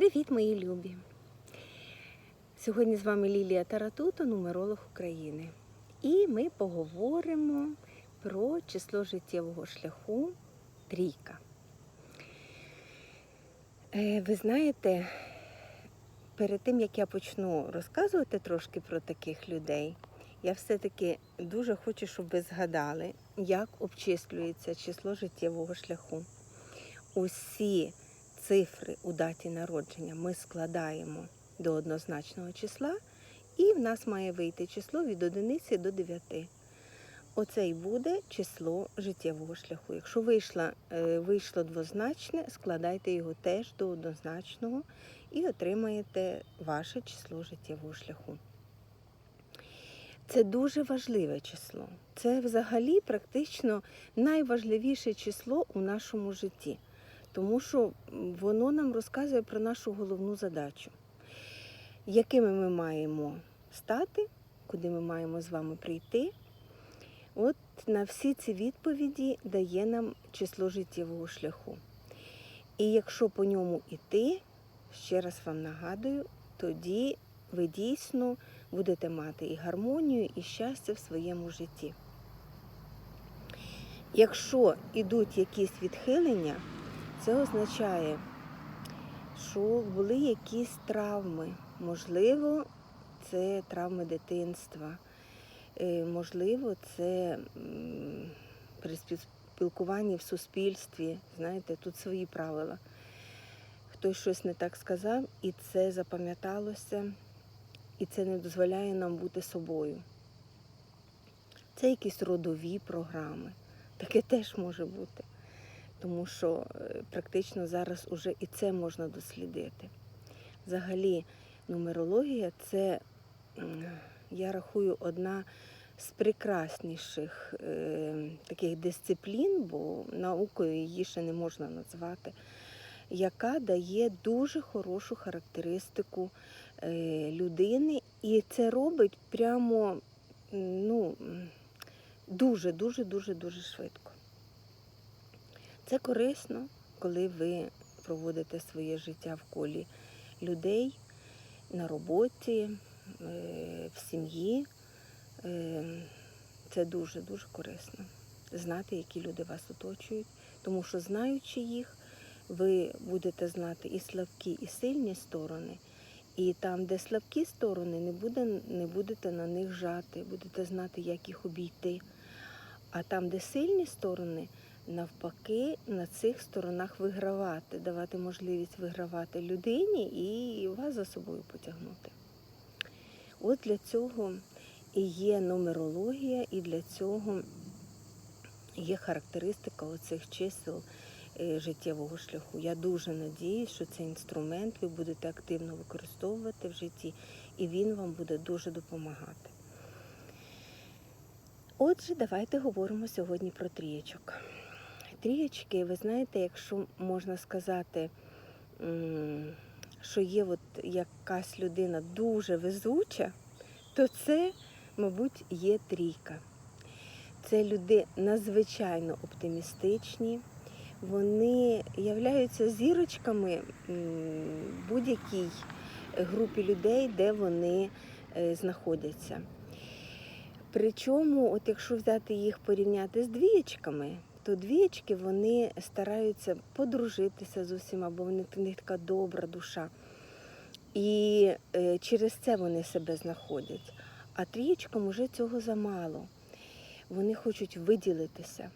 Привіт, мої любі! Сьогодні з вами Лілія Таратуто, нумеролог України. І ми поговоримо про число життєвого шляху трійка. Е, Ви знаєте, перед тим як я почну розказувати трошки про таких людей, я все-таки дуже хочу, щоб ви згадали, як обчислюється число життєвого шляху. Усі цифри у даті народження ми складаємо до однозначного числа, і в нас має вийти число від одиниці до 9. Оце і буде число життєвого шляху. Якщо вийшло, е, вийшло двозначне, складайте його теж до однозначного і отримаєте ваше число життєвого шляху. Це дуже важливе число. Це взагалі практично найважливіше число у нашому житті тому що воно нам розказує про нашу головну задачу, якими ми маємо стати, куди ми маємо з вами прийти. От на всі ці відповіді дає нам число життєвого шляху. І якщо по ньому йти, ще раз вам нагадую, тоді ви дійсно будете мати і гармонію, і щастя в своєму житті. Якщо йдуть якісь відхилення, це означає, що були якісь травми. Можливо, це травми дитинства. Е, Можливо, це при спілкуванні в суспільстві. Знаєте, тут свої правила. Хтось щось не так сказав, і це запам'яталося, і це не дозволяє нам бути собою. Це якісь родові програми. Таке теж може бути тому що е, практично зараз уже і це можна дослідити. Взагалі, нумерологія це, я рахую, одна з прекрасніших е, таких дисциплін, бо наукою її ще не можна назвати, яка дає дуже хорошу характеристику е, людини, і це робить прямо ну, дуже-дуже дуже дуже швидко. Це корисно, коли ви проводите своє життя в колі людей на роботі, е, в сім'ї. Е, це дуже-дуже корисно. Знати, які люди вас оточують, тому що, знаючи їх, ви будете знати і слабкі, і сильні сторони. І там, де слабкі сторони, не буде, не будете на них жати, будете знати, як їх обійти. А там, де сильні сторони, навпаки на цих сторонах вигравати, давати можливість вигравати людині і вас за собою потягнути. От для цього і є нумерологія, і для цього є характеристика оцих чисел е, життєвого шляху. Я дуже надіюсь, що цей інструмент ви будете активно використовувати в житті, і він вам буде дуже допомагати. Отже, давайте говоримо сьогодні про трієчок трієчки, ви знаєте, якщо можна сказати, що є от якась людина дуже везуча, то це, мабуть, є трійка. Це люди надзвичайно оптимістичні, вони являються зірочками будь-якій групі людей, де вони е, знаходяться. Причому, от якщо взяти їх порівняти з двієчками, то двічки вони стараються подружитися з усіма, бо вони в них така добра душа. І е, через це вони себе знаходять. А трієчкам уже цього замало. Вони хочуть виділитися,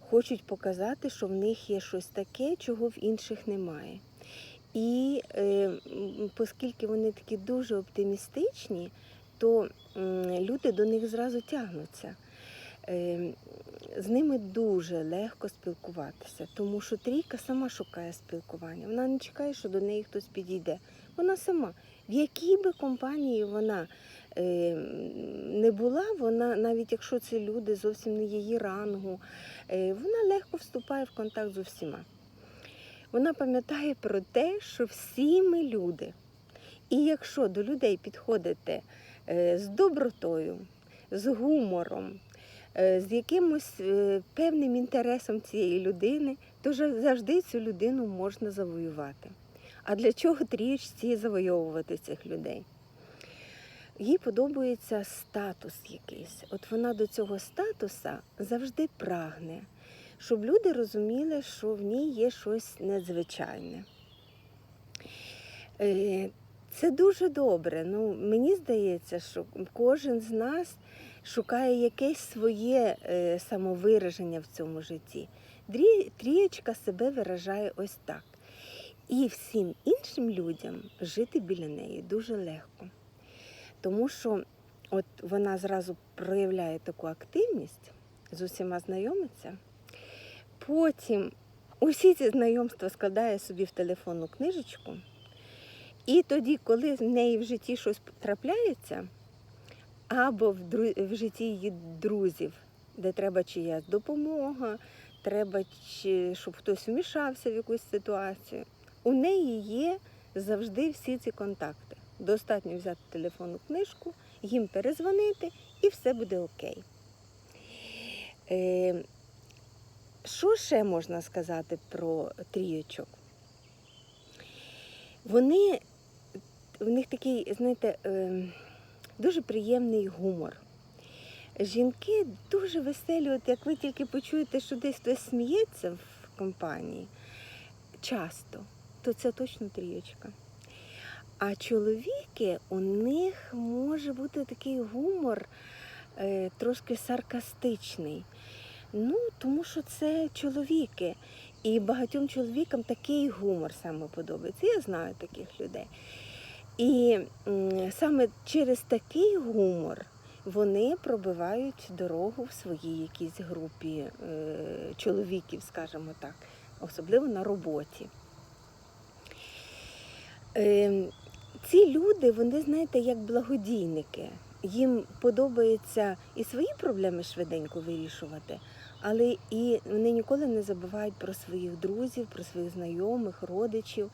хочуть показати, що в них є щось таке, чого в інших немає. І е, оскільки вони такі дуже оптимістичні, то е, люди до них зразу тягнуться. Ем, з ними дуже легко спілкуватися, тому що трійка сама шукає спілкування. Вона не чекає, що до неї хтось підійде. Вона сама. В якій би компанії вона ем, не була, вона, навіть якщо це люди зовсім не її рангу, е, вона легко вступає в контакт з усіма. Вона пам'ятає про те, що всі ми люди. І якщо до людей підходите е, з добротою, з гумором, Е, з якимось е, певним інтересом цієї людини, то завжди цю людину можна завоювати. А для чого трієчці завойовувати цих людей? Їй подобається статус якийсь. От вона до цього статуса завжди прагне, щоб люди розуміли, що в ній є щось незвичайне. Е, Це дуже добре. Ну, мені здається, що кожен з нас шукає якесь своє е, самовираження в цьому житті. Трієчка себе виражає ось так. І всім іншим людям жити біля неї дуже легко. Тому що от вона зразу проявляє таку активність, з усіма знайомиться. Потім усі ці знайомства складає собі в телефонну книжечку. І тоді, коли в неї в житті щось трапляється, або в, дру- в житті її друзів, де треба чиясь допомога, треба, чи, щоб хтось вмішався в якусь ситуацію, у неї є завжди всі ці контакти. Достатньо взяти телефонну книжку, їм перезвонити, і все буде окей. Е, що ще можна сказати про трійочок? Вони, в них такий, знаєте, е, дуже приємний гумор. Жінки дуже веселі, от як ви тільки почуєте, що десь хтось сміється в компанії часто, то це точно трієчка. А чоловіки, у них може бути такий гумор е, трошки саркастичний. Ну, тому що це чоловіки. І багатьом чоловікам такий гумор саме подобається. Я знаю таких людей. І саме через такий гумор вони пробивають дорогу в своїй якійсь групі е, чоловіків, скажімо так, особливо на роботі. Е, ці люди, вони, знаєте, як благодійники. Їм подобається і свої проблеми швиденько вирішувати, але і вони ніколи не забувають про своїх друзів, про своїх знайомих, родичів.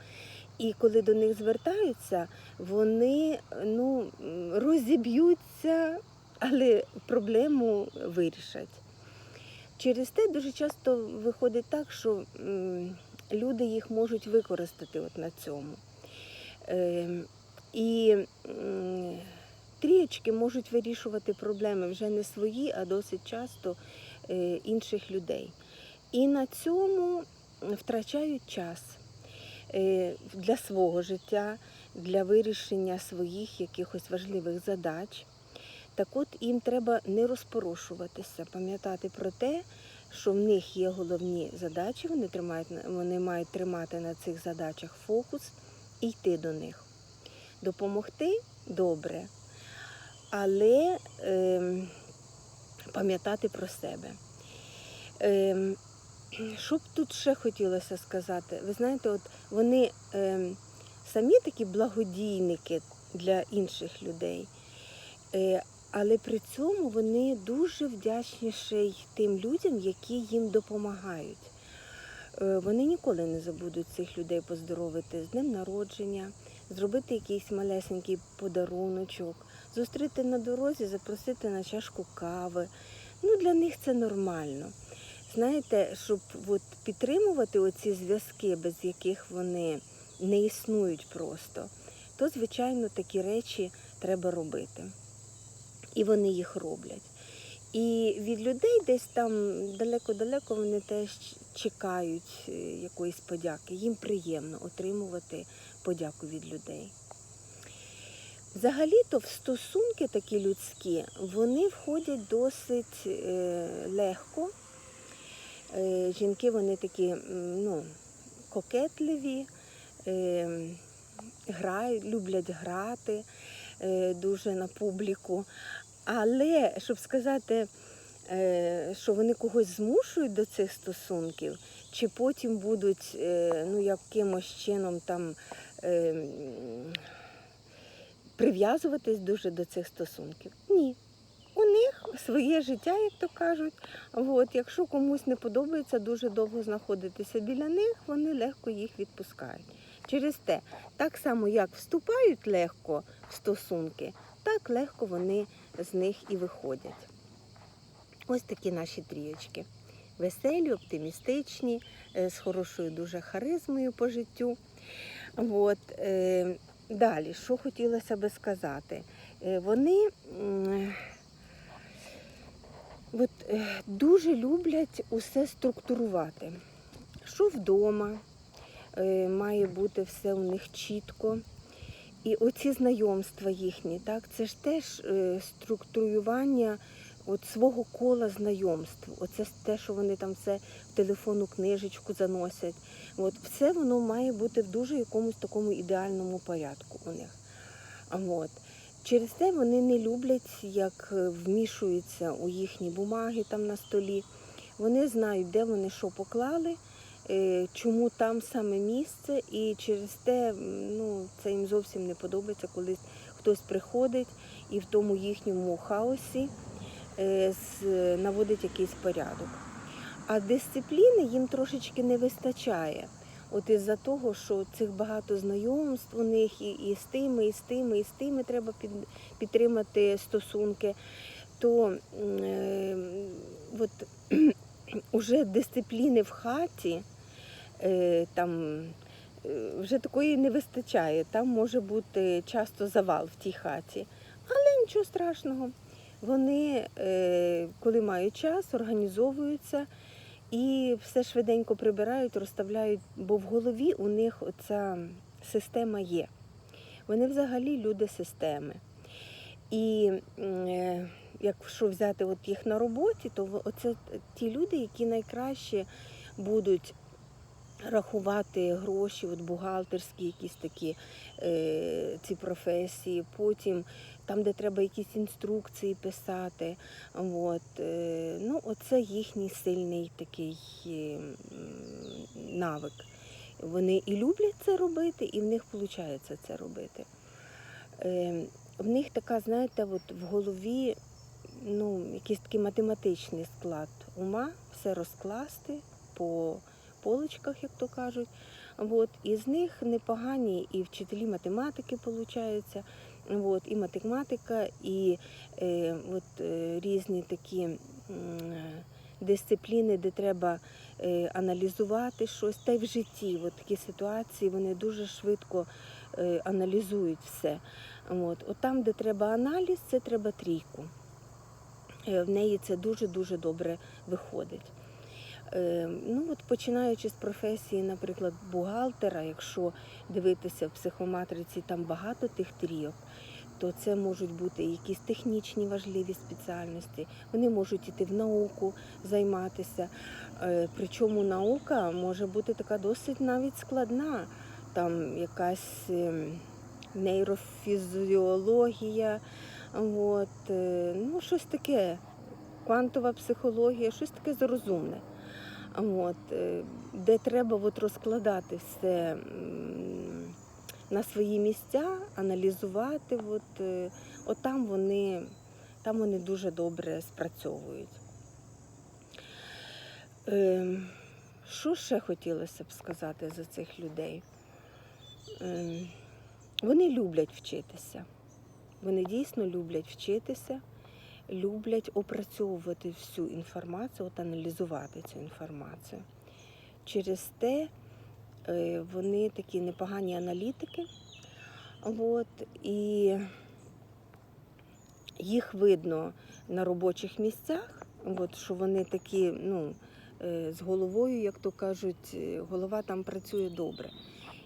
І коли до них звертаються, вони ну, розіб'ються, але проблему вирішать. Через те дуже часто виходить так, що люди їх можуть використати от на цьому. Ем, І трієчки можуть вирішувати проблеми вже не свої, а досить часто е, інших людей. І на цьому втрачають час для свого життя, для вирішення своїх якихось важливих задач. Так от їм треба не розпорошуватися, пам'ятати про те, що в них є головні задачі, вони, тримають, вони мають тримати на цих задачах фокус і йти до них. Допомогти добре, але ем, пам'ятати про себе. Ем, що б тут ще хотілося сказати? Ви знаєте, от вони ем, самі такі благодійники для інших людей, е, але при цьому вони дуже вдячні ще й тим людям, які їм допомагають. Е, Вони ніколи не забудуть цих людей поздоровити з днем народження, зробити якийсь малесенький подаруночок, зустріти на дорозі, запросити на чашку кави. Ну, для них це нормально. Знаєте, щоб от підтримувати оці зв'язки, без яких вони не існують просто, то, звичайно, такі речі треба робити. І вони їх роблять. І від людей десь там далеко-далеко вони теж чекають е, якоїсь подяки. Їм приємно отримувати подяку від людей. Взагалі-то в стосунки такі людські, вони входять досить е, легко. Е, жінки вони такі ну, кокетливі, е, грають, люблять грати е, дуже на публіку. Але щоб сказати, що вони когось змушують до цих стосунків, чи потім будуть ну, якимось чином там прив'язуватись дуже до цих стосунків. Ні. У них своє життя, як то кажуть. От, якщо комусь не подобається дуже довго знаходитися біля них, вони легко їх відпускають. Через те, так само як вступають легко в стосунки, так легко вони з них і виходять. Ось такі наші трієчки. Веселі, оптимістичні, е, з хорошою дуже харизмою по життю. От, е, далі, що хотілося би сказати? Е, вони от, е, дуже люблять усе структурувати. Що вдома, е, має бути все у них чітко. І оці знайомства їхні, так, це ж теж е, структурювання от свого кола знайомств. Оце те, що вони там все в телефонну книжечку заносять. От, все воно має бути в дуже якомусь такому ідеальному порядку у них. От. Через це вони не люблять, як е, вмішуються у їхні бумаги там на столі. Вони знають, де вони що поклали, е, чому там саме місце, і через те ну, це їм зовсім не подобається, коли хтось приходить і в тому їхньому хаосі е, наводить якийсь порядок. А дисципліни їм трошечки не вистачає. От із-за того, що цих багато знайомств у них і, і з тими, і з тими, і з тими треба під, підтримати стосунки, то е, от, уже дисципліни в хаті е, там е, вже такої не вистачає. Там може бути часто завал в тій хаті. Але нічого страшного. Вони, е, коли мають час, організовуються і все швиденько прибирають, розставляють, бо в голові у них оця система є. Вони взагалі люди системи. І е, якщо взяти от їх на роботі, то оце ті люди, які найкраще будуть рахувати гроші, от бухгалтерські якісь такі е, ці професії, потім там, де треба якісь інструкції писати. От, е, ну, оце їхній сильний такий е, навик. Вони і люблять це робити, і в них виходить це робити. Е, в них така, знаєте, от в голові ну, якийсь такий математичний склад ума, все розкласти по поличках, як то кажуть. От, і з них непогані і вчителі математики получаються. От, і математика, і е, от, е, різні такі е, дисципліни, де треба е, аналізувати щось. Та й в житті от такі ситуації вони дуже швидко е, аналізують все. От, от там, де треба аналіз, це треба трійку. Е, В неї це дуже-дуже добре виходить. Е, Ну, от починаючи з професії, наприклад, бухгалтера, якщо дивитися в психоматриці, там багато тих трійок, то це можуть бути якісь технічні важливі спеціальності. Вони можуть іти в науку займатися. Е, Причому наука може бути така досить навіть складна. Там якась ем, нейрофізіологія, от, е, ну, щось таке, квантова психологія, щось таке зрозумне. От, е, де треба от розкладати все на свої місця, аналізувати. От, е, от там вони, там вони дуже добре спрацьовують. Е, Що ще хотілося б сказати за цих людей? Е, Вони люблять вчитися. Вони дійсно люблять вчитися, люблять опрацьовувати всю інформацію, от аналізувати цю інформацію. Через те е, вони такі непогані аналітики. От, і їх видно на робочих місцях, от, що вони такі, ну, е, з головою, як то кажуть, е, голова там працює добре.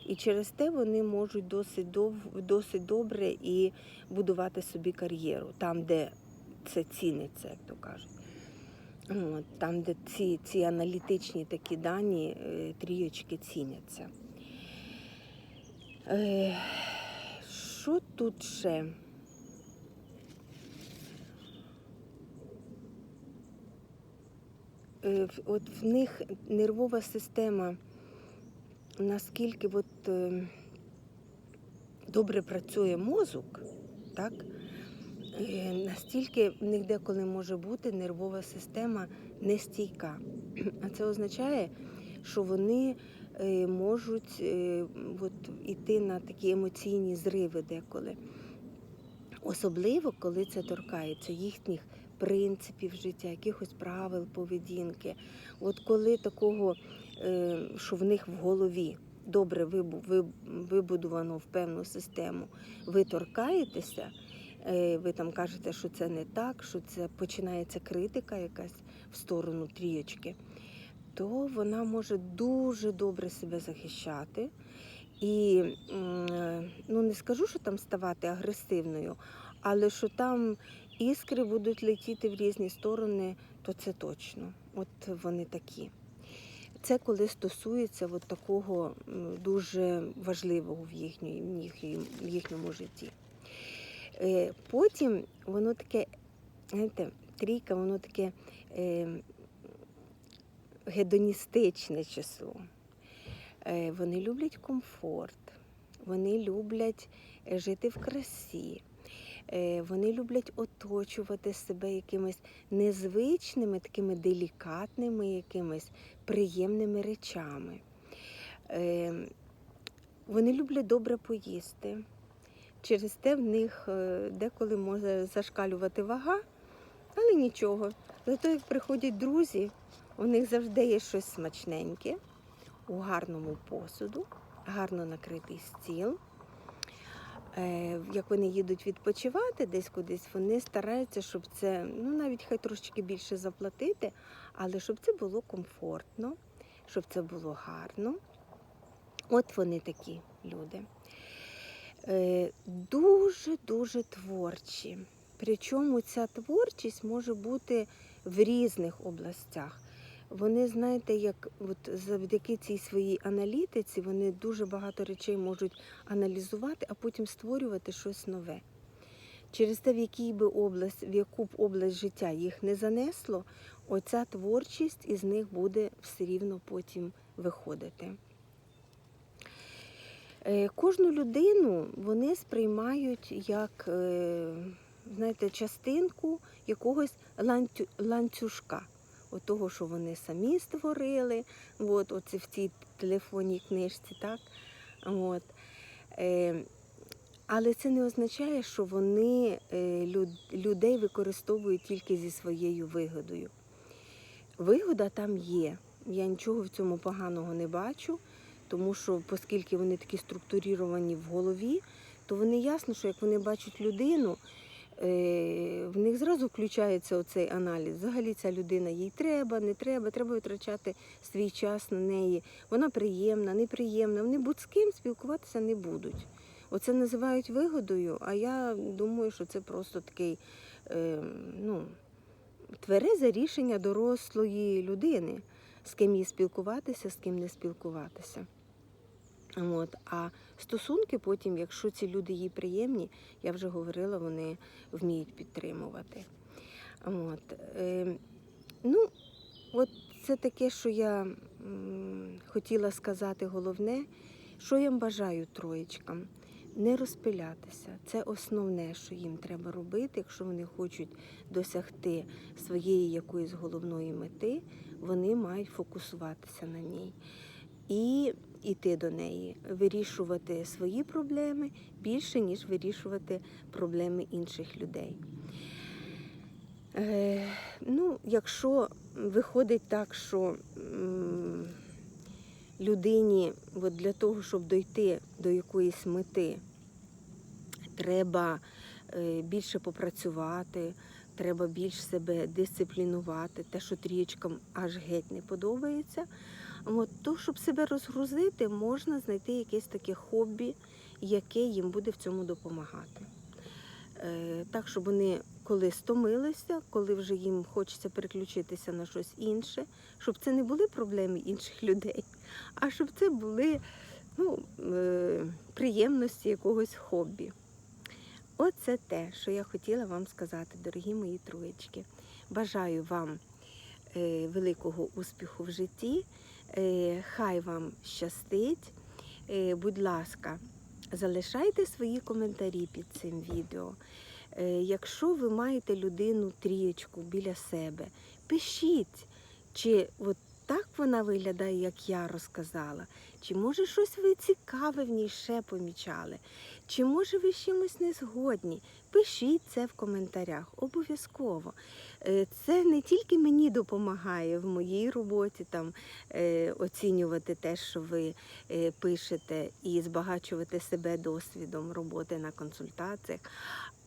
І через те вони можуть досить, досить добре і будувати собі кар'єру, там, де це ціниться, як то кажуть. От, там, де ці, ці аналітичні такі дані, е, трієчки ціняться. Е, Що тут ще? Е, От в них нервова система наскільки от, е, добре працює мозок, так? Е, Настільки в них деколи може бути нервова система нестійка. А це означає, що вони е, можуть е, от, іти на такі емоційні зриви деколи. Особливо, коли це торкається їхніх принципів життя, якихось правил поведінки. От коли такого, що в них в голові добре вибу- виб- вибудовано в певну систему, ви торкаєтеся, ви там кажете, що це не так, що це починається критика якась в сторону трієчки, то вона може дуже добре себе захищати. І е, ну не скажу, що там ставати агресивною, але що там іскри будуть летіти в різні сторони, то це точно. От вони такі. Це коли стосується от такого дуже важливого в, їхньої- в їхньому житті. Е, Потім воно таке, знаєте, трійка, воно таке е, гедоністичне число. Е, Вони люблять комфорт, вони люблять жити в красі, вони люблять оточувати себе якимись незвичними, такими делікатними, якимись приємними речами. Вони люблять добре поїсти. Через те в них е, деколи може зашкалювати вага, але нічого. Зато як приходять друзі, у них завжди є щось смачненьке, у гарному посуду, гарно накритий стіл. Е, Як вони їдуть відпочивати десь кудись, вони стараються, щоб це, ну навіть хай трошечки більше заплатити, але щоб це було комфортно, щоб це було гарно. От вони такі люди. Дуже-дуже творчі. Причому ця творчість може бути в різних областях. Вони, знаєте, як от завдяки цій своїй аналітиці, вони дуже багато речей можуть аналізувати, а потім створювати щось нове. Через те, в якій би область, в яку б область життя їх не занесло, оця творчість із них буде все рівно потім виходити. Е, Кожну людину вони сприймають як е, знаєте, частинку якогось ланцюжка. От того, що вони самі створили, от, оце в цій телефонній книжці, так? От. Е, але це не означає, що вони люд- людей використовують тільки зі своєю вигодою. Вигода там є. Я нічого в цьому поганого не бачу, тому що, оскільки вони такі структуріровані в голові, то вони ясно, що як вони бачать людину, е, в них зразу включається оцей аналіз. Взагалі ця людина їй треба, не треба, треба витрачати свій час на неї. Вона приємна, неприємна. Вони будь з ким спілкуватися не будуть. Оце називають вигодою, а я думаю, що це просто такий е, ну, тверезе рішення дорослої людини, з ким їй спілкуватися, з ким не спілкуватися. От. А стосунки потім, якщо ці люди їй приємні, я вже говорила, вони вміють підтримувати. От. Е, ну, от це таке, що я м, хотіла сказати головне, що я бажаю троєчкам. Не розпилятися. Це основне, що їм треба робити, якщо вони хочуть досягти своєї якоїсь головної мети, вони мають фокусуватися на ній і йти до неї, вирішувати свої проблеми більше, ніж вирішувати проблеми інших людей. Е, ну, якщо виходить так, що людині от для того, щоб дойти до якоїсь мети, треба е, більше попрацювати, треба більш себе дисциплінувати, те, що трієчкам аж геть не подобається. От, то, щоб себе розгрузити, можна знайти якесь таке хобі, яке їм буде в цьому допомагати. Е, так, щоб вони коли стомилися, коли вже їм хочеться переключитися на щось інше, щоб це не були проблеми інших людей, а щоб це були ну, е, приємності якогось хобі. Оце те, що я хотіла вам сказати, дорогі мої троєчки. Бажаю вам е, великого успіху в житті. Е, Хай вам щастить. Е, Будь ласка, залишайте свої коментарі під цим відео. Е, Якщо ви маєте людину трієчку біля себе, пишіть, чи от так вона виглядає, як я розказала? Чи може щось ви цікаве в ній ще помічали? Чи може ви чимось не згодні? Пишіть це в коментарях, обов'язково. Е, Це не тільки мені допомагає в моїй роботі там е, оцінювати те, що ви е, пишете, і збагачувати себе досвідом роботи на консультаціях,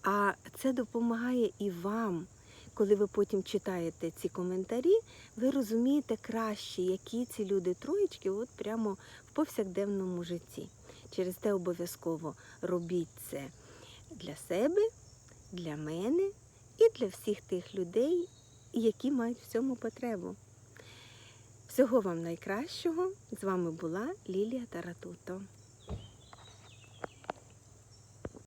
а це допомагає і вам. Коли ви потім читаєте ці коментарі, ви розумієте краще, які ці люди троєчки от прямо в повсякденному житті. Через те обов'язково робіть це для себе, для мене і для всіх тих людей, які мають в цьому потребу. Всього вам найкращого. З вами була Лілія Таратуто.